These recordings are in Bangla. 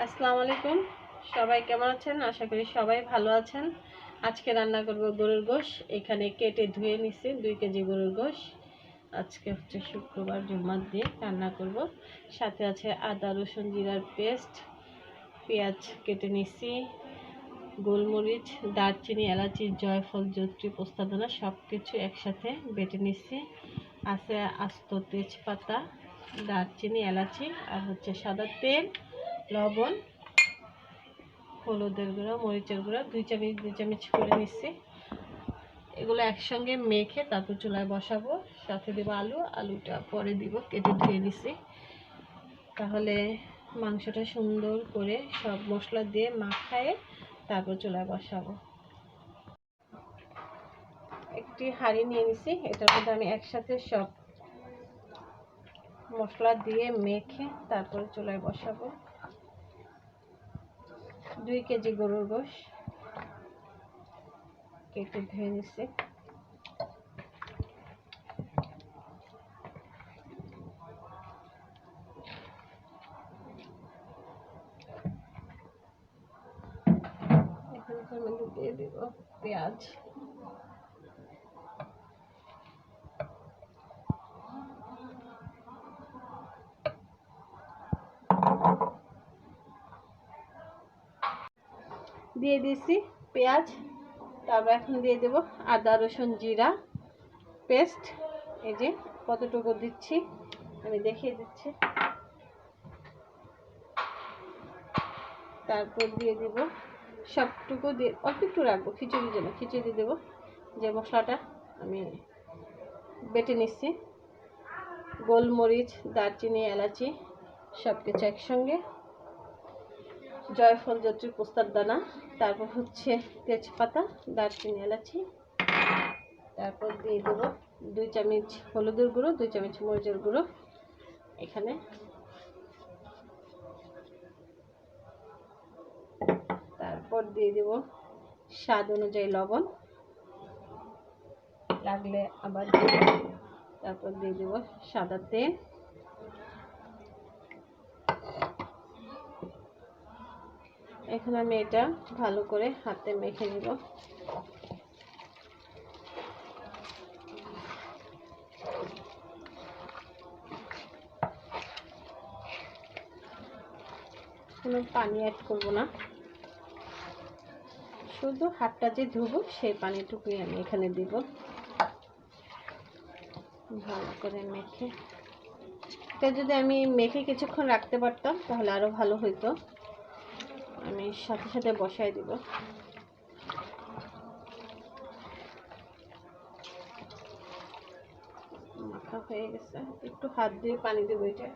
আসসালামু আলাইকুম। সবাই কেমন আছেন? আশা করি সবাই ভালো আছেন। আজকে রান্না করব গরুর গোশ। এখানে কেটে ধুয়ে নিছি দুই কেজি গরুর গোশ। আজকে হচ্ছে শুক্রবার, জুম্মার দিয়ে রান্না করব। সাথে আছে আদা, রসুন, জিরার পেস্ট, পেঁয়াজ কেটে নিছি, গোলমরিচ, দারচিনি, এলাচি, জয়ফল, জত্রি, পোস্তাদানা সব কিছু একসাথে বেটে নিছি। আছে আস্ত তেজপাতা, দারচিনি, এলাচি আর হচ্ছে সাদা তেল। লবণ, হলুদের গুঁড়ো, মরিচের গুঁড়ো, দুই চামচ দুই চামচ করে নিচ্ছি। এগুলো একসঙ্গে মেখে তারপর চুলায় বসাবো। সাথে দেবো আলু, আলুটা পরে দিব, কেটে ধুয়ে নিছি তাহলে মাংসটা সুন্দর করে সব মশলা দিয়ে মাখায়ে তারপর চুলায় বসাবো। একটি হাঁড়ি নিয়ে নিছি, এটার মধ্যে আমি একসাথে সব মশলা দিয়ে মেখে তারপর চুলায় বসাবো। দুই কেজি গরুর গোশ। কেটে ধুয়ে নিচ্ছে। এখন দিয়ে দিব পেঁয়াজ। দিয়ে দিয়েছি পেঁয়াজ, তারপর এখন দিয়ে দেব আদা, রসুন, জিরা, পেস্ট। এই যে কতটুকু দিচ্ছি, আমি দেখিয়ে দিচ্ছি। তারপর দিয়ে দেব সবটুকু দিয়ে, অল্প একটু রাখব, খিচুড়ির জন্য, খিচুড়ি দেব। যে মশলাটা আমি বেটে নিচ্ছি, গোলমরিচ, দারচিনি, এলাচি সব কিছু একসঙ্গে। জয়ফল জত্রি পোস্তার দানা, তারপর হচ্ছে তেজপাতা, দারচিনি, এলাচি, তারপর দিয়ে দেবো দুই চামচ হলুদের গুঁড়ো, দুই চামচ মরিচের গুঁড়ো এখানে। তারপর দিয়ে দেব স্বাদ অনুযায়ী লবণ। লাগলে আবার। তারপর দিয়ে দেব সাদা তেল। এখন আমি এটা ভালো করে হাতে মেখে নিব। কোনো পানি অ্যাড করব না। শুধু হাতটা যে ধুবো, সেই পানিটুকুই আমি এখানে দিব। ভালো করে মেখে। এটা যদি আমি মেখে কিছুক্ষণ রাখতে পারতাম, তাহলে আরও ভালো হইতো। আমি সাথে সাথে বসাই দিব। মাখা হয়ে গেছে। একটু হাত দিয়ে পানি দেবো এটা।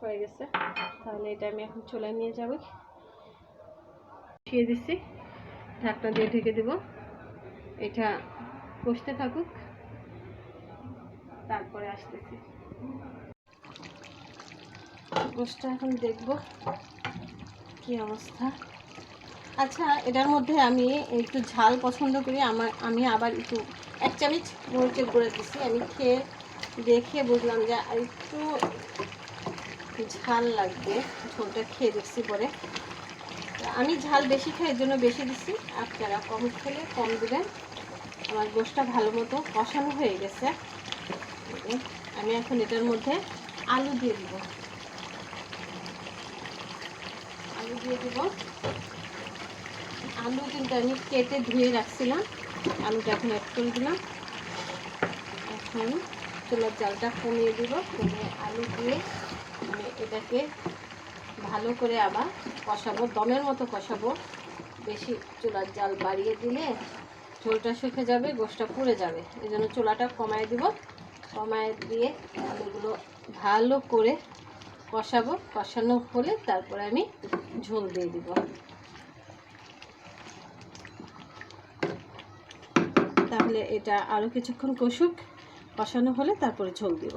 হয়ে গেছে। তাহলে এটা আমি এখন চুলায় নিয়ে যাব। দিয়ে দিচ্ছি ঢাকনা দিয়ে ঢেকে দেব। এটা কষতে থাকুক। তারপরে আসতেছি। গোষ্ঠটা এখন দেখব কি অবস্থা। আচ্ছা এটার মধ্যে আমি একটু ঝাল পছন্দ করি। আমার, আমি আবার একটু এক চামচ মরিচের গুঁড়ো দিচ্ছি আমি খেয়ে দেখে বুঝলাম যে একটু ঝাল লাগবে। ঝোলটা খেয়ে দেখছি পরে। আমি ঝাল বেশি খাই জন্য বেশি দিচ্ছি আপনারা কম খেলে কম দেবেন। আমার গোষ্ঠটা ভালো মতো কষানো হয়ে গেছে। আমি এখন এটার মধ্যে আলু দিয়ে দিব। আলু দিয়ে দিব। আলু কিন্তু আমি কেটে ধুয়ে রাখছিলাম। আলুটা এখন অ্যাড করে দিলাম। এখন চুলার জালটা কমিয়ে দিব। কমিয়ে আলু দিয়ে আমি এটাকে ভালো করে আবার কষাবো। দমের মতো কষাবো। বেশি চুলার জাল বাড়িয়ে দিলে ঝোলটা শুকে যাবে, গোষ্ঠটা পুড়ে যাবে। এই জন্য চুলাটা কমায় দিব। কমায় দিয়ে আলুগুলো ভালো করে কষাবো। কষানো হলে তারপরে আমি ঝোল দিয়ে দিব। তাহলে এটা আরও কিছুক্ষণ কষুক। কষানো হলে তারপরে ঝোল দিব।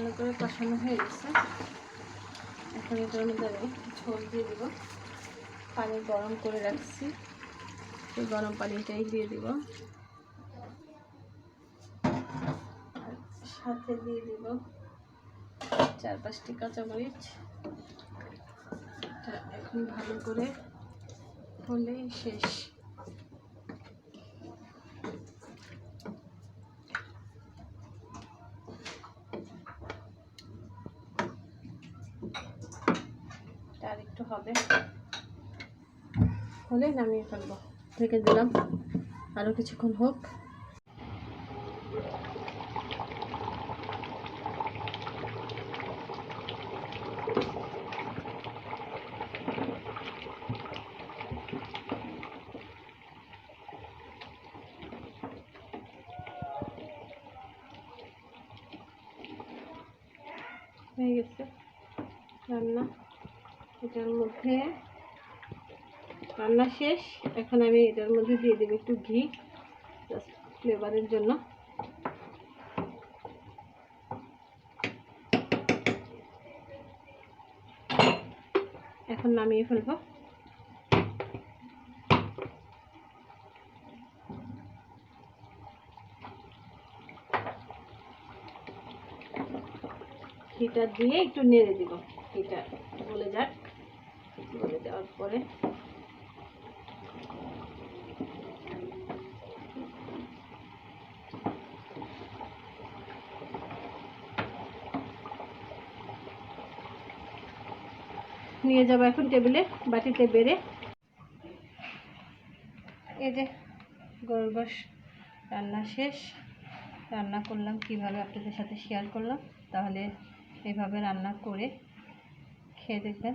ভালো করে কষানো হয়ে গেছে। এখন এটার মধ্যে আমি ঝোল দিয়ে দেবো। পানি গরম করে রাখছি। সেই গরম পানিটাই দিয়ে দিব। সাথে দিয়ে দিব চার পাঁচটি কাঁচামরিচ। এখন ভালো করে হলেই শেষ। আর একটু হবে। হলে নামিয়ে ফেলব। ঢেকে দিলাম। আরও কিছুক্ষণ হোক। হয়ে গেছে। রান্না। এটার মধ্যে রান্না শেষ। এখন আমি এটার মধ্যে দিয়ে দেবো একটু ঘি জাস্ট ফ্লেভারের জন্য। এখন নামিয়ে ফেলব। ঘিটা দিয়ে একটু নেড়ে দিব। ঘিটা বলে যাক। দেওয়ার পরে নিয়ে যাব এখন টেবিলে, বাটিতে বেড়ে। এই যে গরুর গোশ রান্না শেষ। রান্না করলাম কীভাবে আপনাদের সাথে শেয়ার করলাম। তাহলে এইভাবে রান্না করে খেয়ে দেখবেন।